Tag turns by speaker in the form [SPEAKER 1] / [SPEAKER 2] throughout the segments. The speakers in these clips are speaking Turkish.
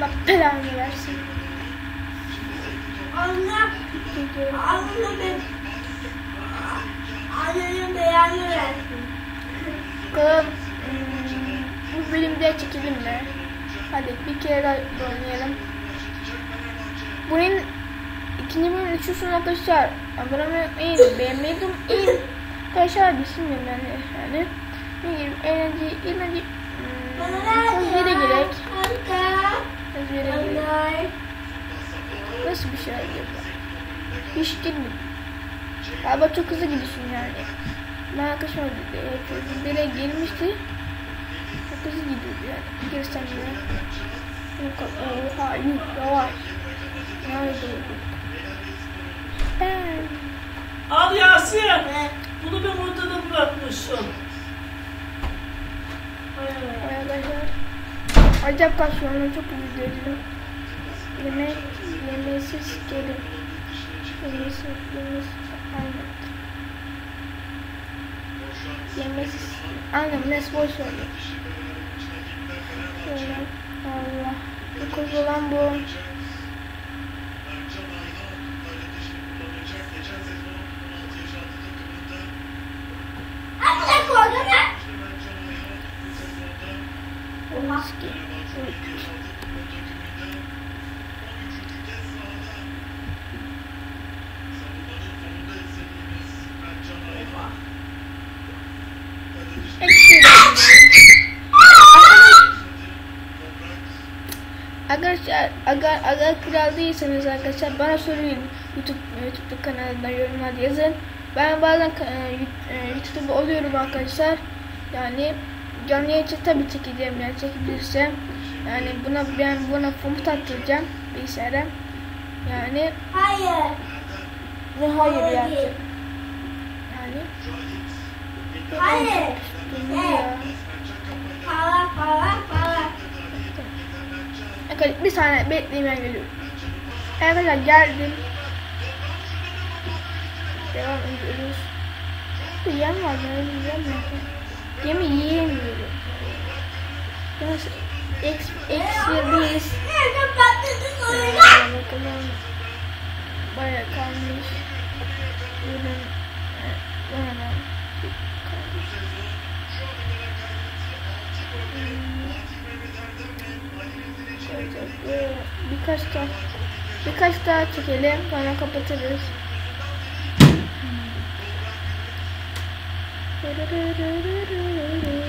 [SPEAKER 1] Allah belanı versin.
[SPEAKER 2] Allah. Allah ben Annenin beyanı versin.
[SPEAKER 1] Bakalım bu bölümde çekelim mi? Hadi bir kere daha oynayalım. Bunun ikinci bölümün üçüncüsünü arkadaşlar abone olmayı beğenmeyi de unutmayın. Arkadaşlar düşünmüyorum yani. yani. Ne gibi eğlenceli, eğlenceli. Hmm, Sözlere gerek.
[SPEAKER 2] Kanka.
[SPEAKER 1] Sözlere gerek. Nasıl bir şey acaba? Hiç girmiyor. Galiba çok hızlı gidiyorsun yani. Ben arkadaşım sözlere girmişti. Çok hızlı gidiyordu yani. Girsem bile. Yok, Oha yuh yavaş. Nerede oldu? Ben.
[SPEAKER 3] Al Yasin. Bunu ben ortada bırakmışım.
[SPEAKER 1] Vay arkadaşlar. Acayip kasıyor onu çok gördüm. Yemek, yemeksiz gelin. Yemeksiz, yemeksiz, aynen. Yemeksiz, aynen nes boş ver. Şöyle, Allah. Çok hızlı lan bu.
[SPEAKER 2] Anne
[SPEAKER 1] Arkadaşlar aga, aga kral değilseniz arkadaşlar bana söyleyin YouTube YouTube kanalında yorumlarda yazın. Ben bazen e, e, YouTube'da oluyorum arkadaşlar. Yani canlı yayın tabii çekeceğim yani çekebilirsem. Yani buna ben buna komut attıracağım bilgisayara. Yani
[SPEAKER 2] Hayır.
[SPEAKER 1] ve hayır yapacağım. Yani
[SPEAKER 2] Hayır.
[SPEAKER 1] Ya.
[SPEAKER 2] Para para para.
[SPEAKER 1] Arkadaşlar bir saniye bekleyin ben geliyorum. Arkadaşlar geldim. Devam ediyoruz. Bir yem var ben yem var. Yemi yiyemiyorum. Nasıl? X, X
[SPEAKER 2] oyuna?
[SPEAKER 1] Bakalım. Baya kalmış. Bunun. Hmm. Böyle Birkaç daha birkaç daha çekelim sonra kapatırız. Allah'ım.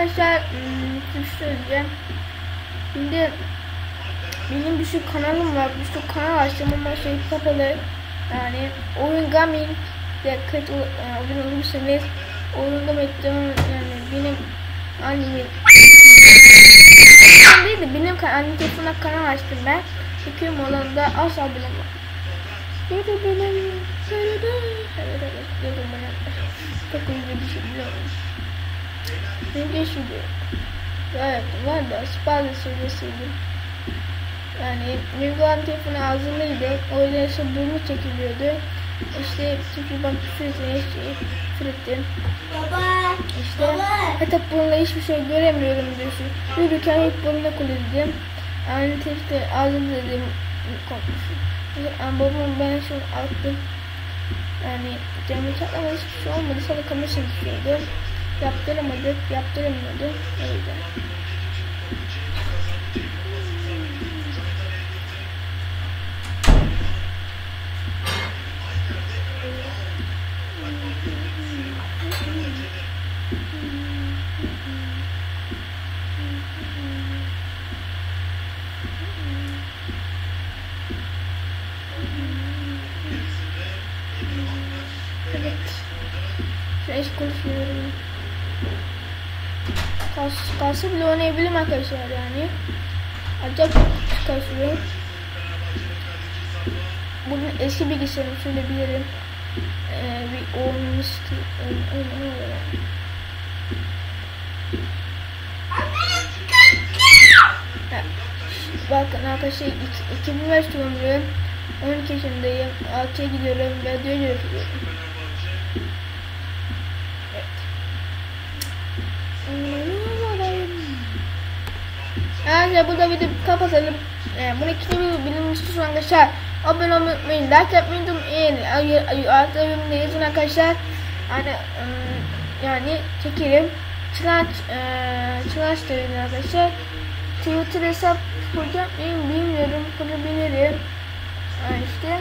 [SPEAKER 1] Arkadaşlar hmm, söyleyeceğim. Şimdi benim bir sürü kanalım var. Bir sürü kanal açtım ama şey kapalı. Yani oyun gaming de kayıt abone olursanız oyun gaming'den yani benim annemin değil de benim annem telefonuna kanal açtım ben. Çekiyorum olan da az abone var. Yürü benim. Yürü de. Evet evet. Yürü bana. Çok iyi bir şey biliyorum. Önce şimdi. Evet var da Sparta seviyesiydim. Yani Mevlam telefonu ağzındaydı. O yüzden işte burnu çekiliyordu. İşte çünkü bak sürekli işte sürekli
[SPEAKER 2] Baba.
[SPEAKER 1] işte
[SPEAKER 2] Baba.
[SPEAKER 1] hatta bununla hiçbir şey göremiyorum diyorsun. Yürürken ilk burnuna kullandım. Yani işte ağzımda dedim korkmuşum. Yani babam ben şunu attım. Yani camı çatlama hiçbir şey olmadı. Sonra kamerasını düşürdüm. Yaptıramadık, yaptıramıyordu. O Şu eş konuşuyorum. Kas, kalsa bile oynayabilirim arkadaşlar yani. Acayip kasıyor. Bugün eski bilgisayarım söyleyebilirim. e, bir olmuştu. Bakın arkadaşlar ik- 2005 doğumluyum. 12 yaşındayım. 6'ya gidiyorum dönüyor yapıyorum. Arkadaşlar burada video kapatalım. Ee, bunu ikinci video bildirim istiyorsanız arkadaşlar abone olmayı unutmayın. Like yapmayı unutmayın. Altta yorumda yazın arkadaşlar. Yani, ım, yani çekelim. Çıraç, eee çıraç dedim arkadaşlar. Twitter hesap kuracak mıyım bilmiyorum. Kurabilirim. Ha işte.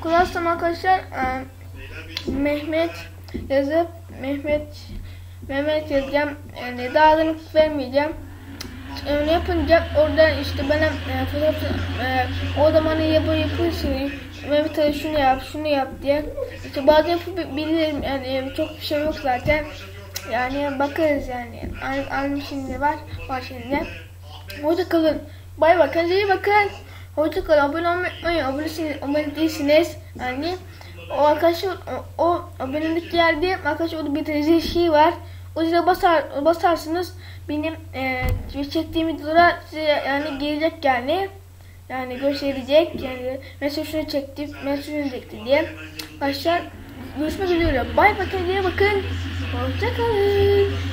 [SPEAKER 1] Kurarsam arkadaşlar eee, Mehmet yazıp Mehmet Mehmet yazacağım. Yani daha adını vermeyeceğim. Öyle yapınca orada işte bana e, fotoğraf e, o da bana yapı yapıyorsun. Mehmet Ali şunu yap, şunu yap diye. İşte bazen yapabilirim yani çok bir şey yok zaten. Yani bakarız yani. Aynı şimdi var, var şimdi. Hoşça kalın. Bay bay. Kendinize iyi bakın. Hoşça kalın. Abone olmayı. Abonesiniz, abone değilsiniz. Yani o arkadaşlar o, o abonelik yerde arkadaşlar orada bir tane şey var. Yüzden basar, basarsınız benim e, çektiğim videolara size yani gelecek yani. Yani gösterecek yani mesela şunu çekti, mesela şunu çekti diye. Arkadaşlar görüşmek üzere. Bay bay kendinize bakın. Hoşçakalın.